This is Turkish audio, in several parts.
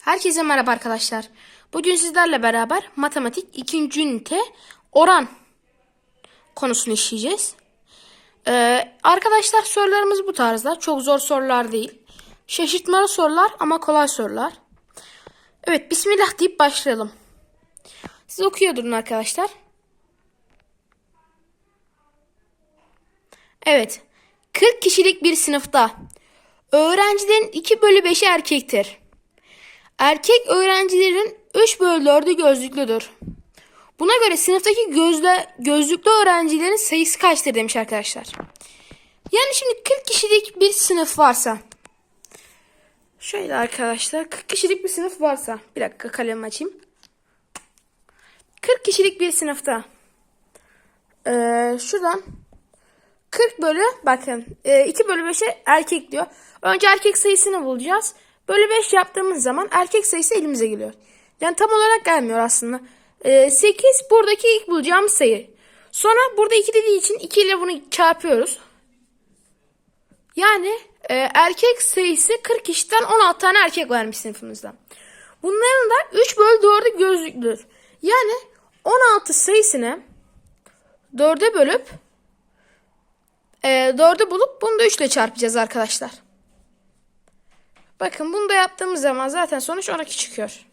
Herkese merhaba arkadaşlar. Bugün sizlerle beraber matematik 2. ünite oran konusunu işleyeceğiz. Ee, arkadaşlar sorularımız bu tarzda. Çok zor sorular değil. Şaşırtmalı sorular ama kolay sorular. Evet bismillah deyip başlayalım. Siz okuyor durun arkadaşlar. Evet. 40 kişilik bir sınıfta öğrencilerin 2 bölü 5'i erkektir. Erkek öğrencilerin 3 bölü 4'ü gözlüklüdür. Buna göre sınıftaki gözle, gözlüklü öğrencilerin sayısı kaçtır demiş arkadaşlar. Yani şimdi 40 kişilik bir sınıf varsa. Şöyle arkadaşlar 40 kişilik bir sınıf varsa. Bir dakika kalemi açayım. 40 kişilik bir sınıfta. Ee, şuradan 40 bölü bakın e, 2 bölü 5'e erkek diyor. Önce erkek sayısını bulacağız. Bölü 5 yaptığımız zaman erkek sayısı elimize geliyor. Yani tam olarak gelmiyor aslında. E, 8 buradaki ilk bulacağımız sayı. Sonra burada 2 dediği için 2 ile bunu çarpıyoruz. Yani e, erkek sayısı 40 kişiden 16 tane erkek varmış sınıfımızda. Bunların da 3 bölü 4'ü gözlüklüdür. Yani 16 sayısını 4'e bölüp e, 4'ü bulup bunu da 3 ile çarpacağız arkadaşlar. Bakın bunu da yaptığımız zaman zaten sonuç 12 çıkıyor.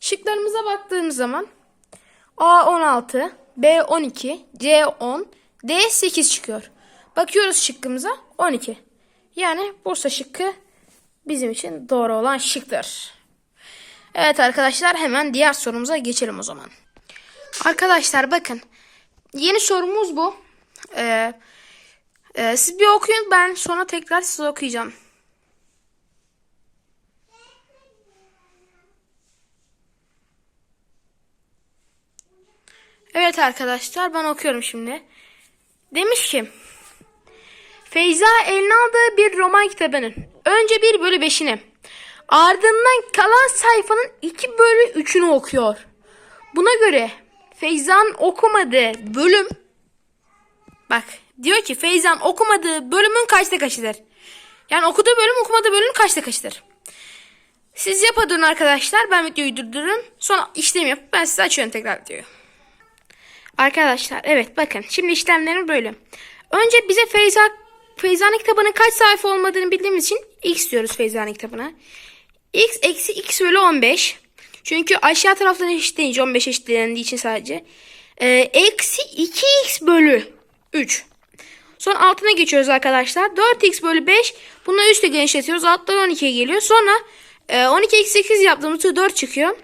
Şıklarımıza baktığımız zaman A 16, B 12, C 10, D 8 çıkıyor. Bakıyoruz şıkkımıza 12. Yani Bursa şıkkı bizim için doğru olan şıktır. Evet arkadaşlar hemen diğer sorumuza geçelim o zaman. Arkadaşlar bakın yeni sorumuz bu. Ee, e, siz bir okuyun ben sonra tekrar size okuyacağım. Evet arkadaşlar ben okuyorum şimdi. Demiş ki Feyza eline aldığı bir roman kitabının önce 1 bölü 5'ini ardından kalan sayfanın 2 bölü 3'ünü okuyor. Buna göre Feyza'nın okumadığı bölüm bak diyor ki Feyza'nın okumadığı bölümün kaçta kaçıdır? Yani okuduğu bölüm okumadığı bölümün kaçta kaçıdır? Siz yapın arkadaşlar ben videoyu durdururum sonra işlem yapıp ben size açıyorum tekrar videoyu. Arkadaşlar evet bakın şimdi işlemlerim böyle. Önce bize Feyza Feyza'nın kitabının kaç sayfa olmadığını bildiğimiz için x diyoruz Feyza'nın kitabına. x eksi x bölü 15. Çünkü aşağı taraftan eşitleyince 15 eşitlendiği için sadece. Ee, eksi 2x bölü 3. Sonra altına geçiyoruz arkadaşlar. 4x bölü 5. Bunu üstle genişletiyoruz. Alttan 12'ye geliyor. Sonra e, 12 eksi 8 yaptığımızda 4 çıkıyor.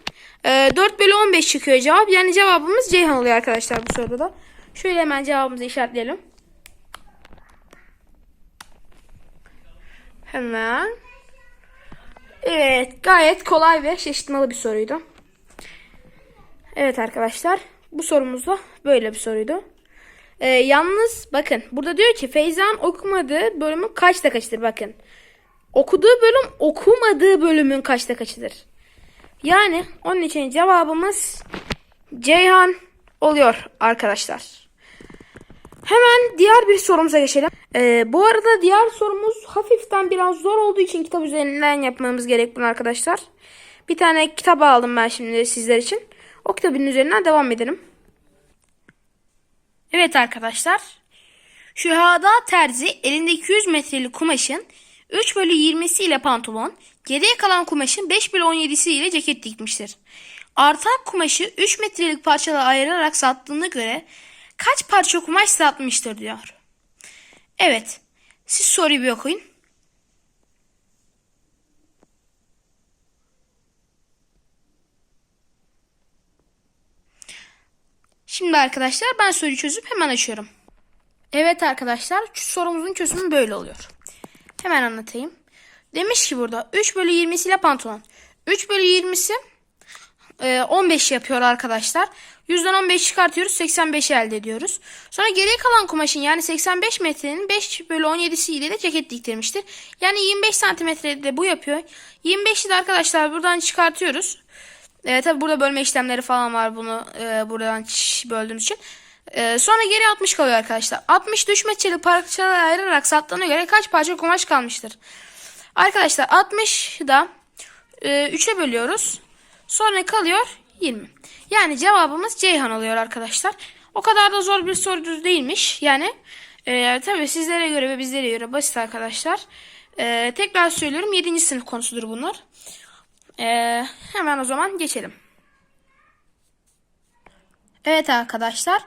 E, 4 bölü 15 çıkıyor cevap. Yani cevabımız Ceyhan oluyor arkadaşlar bu soruda da. Şöyle hemen cevabımızı işaretleyelim. Hemen. Evet gayet kolay ve şaşırtmalı bir soruydu. Evet arkadaşlar bu sorumuz da böyle bir soruydu. Ee, yalnız bakın burada diyor ki Feyza'nın okumadığı bölümün kaçta kaçıdır bakın. Okuduğu bölüm okumadığı bölümün kaçta kaçıdır. Yani onun için cevabımız Ceyhan oluyor arkadaşlar. Hemen diğer bir sorumuza geçelim. Ee, bu arada diğer sorumuz hafiften biraz zor olduğu için kitap üzerinden yapmamız gerek bunu arkadaşlar. Bir tane kitap aldım ben şimdi sizler için. O kitabın üzerinden devam edelim. Evet arkadaşlar. Şühada Terzi elinde 200 metrelik kumaşın 3 bölü 20'si ile pantolon, geriye kalan kumaşın 5 bölü 17'si ile ceket dikmiştir. Artan kumaşı 3 metrelik parçalara ayırarak sattığına göre kaç parça kumaş satmıştır diyor. Evet. Siz soruyu bir okuyun. Şimdi arkadaşlar ben soruyu çözüp hemen açıyorum. Evet arkadaşlar sorumuzun çözümü böyle oluyor. Hemen anlatayım. Demiş ki burada 3 bölü 20'siyle pantolon. 3 bölü 20'si e, 15 yapıyor arkadaşlar. 100'den 15 çıkartıyoruz 85'i elde ediyoruz. Sonra geriye kalan kumaşın yani 85 metrenin 5 bölü 17'si ile de ceket diktirmiştir. Yani 25 santimetrede de bu yapıyor. 25'i de arkadaşlar buradan çıkartıyoruz. E, tabi burada bölme işlemleri falan var bunu e, buradan böldüğümüz için. E, sonra geri 60 kalıyor arkadaşlar. 60 3 metrelik parçalara ayırarak sattığına göre kaç parça kumaş kalmıştır? Arkadaşlar 60 da 3'e bölüyoruz. Sonra kalıyor 20. Yani cevabımız Ceyhan oluyor arkadaşlar. O kadar da zor bir soru değilmiş. Yani e, tabii sizlere göre ve bizlere göre basit arkadaşlar. E, tekrar söylüyorum 7. sınıf konusudur bunlar. E, hemen o zaman geçelim. Evet arkadaşlar.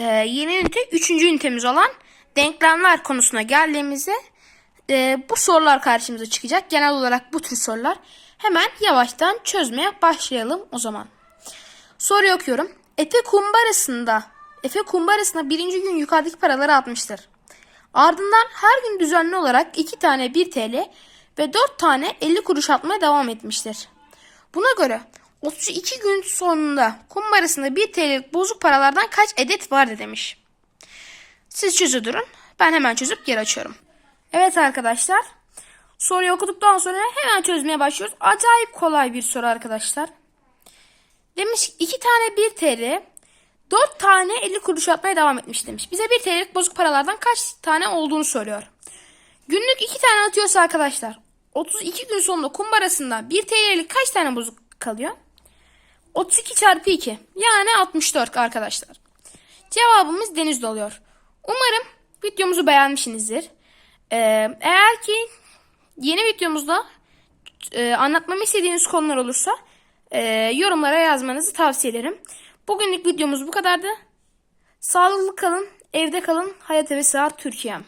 E, yeni ünite 3. ünitemiz olan denklemler konusuna geldiğimizde e, bu sorular karşımıza çıkacak. Genel olarak bu tür sorular. Hemen yavaştan çözmeye başlayalım o zaman. Soruyu okuyorum. Efe kumbarasında Efe kumbarasına birinci gün yukarıdaki paraları atmıştır. Ardından her gün düzenli olarak 2 tane 1 TL ve 4 tane 50 kuruş atmaya devam etmiştir. Buna göre 32 gün sonunda kumbarasında 1 TL'lik bozuk paralardan kaç adet vardı demiş. Siz çözü durun. Ben hemen çözüp geri açıyorum. Evet arkadaşlar. Soruyu okuduktan sonra hemen çözmeye başlıyoruz. Acayip kolay bir soru arkadaşlar. Demiş ki 2 tane 1 TL 4 tane 50 kuruş atmaya devam etmiş demiş. Bize 1 TL'lik bozuk paralardan kaç tane olduğunu soruyor. Günlük 2 tane atıyorsa arkadaşlar 32 gün sonunda kumbarasında 1 TL'lik kaç tane bozuk kalıyor? 32 çarpı 2 yani 64 arkadaşlar. Cevabımız denizde oluyor. Umarım videomuzu beğenmişsinizdir. Ee, eğer ki yeni videomuzda e, anlatmamı istediğiniz konular olursa e, yorumlara yazmanızı tavsiye ederim. Bugünlük videomuz bu kadardı. Sağlıklı kalın, evde kalın, hayata ve sağ Türkiye'm.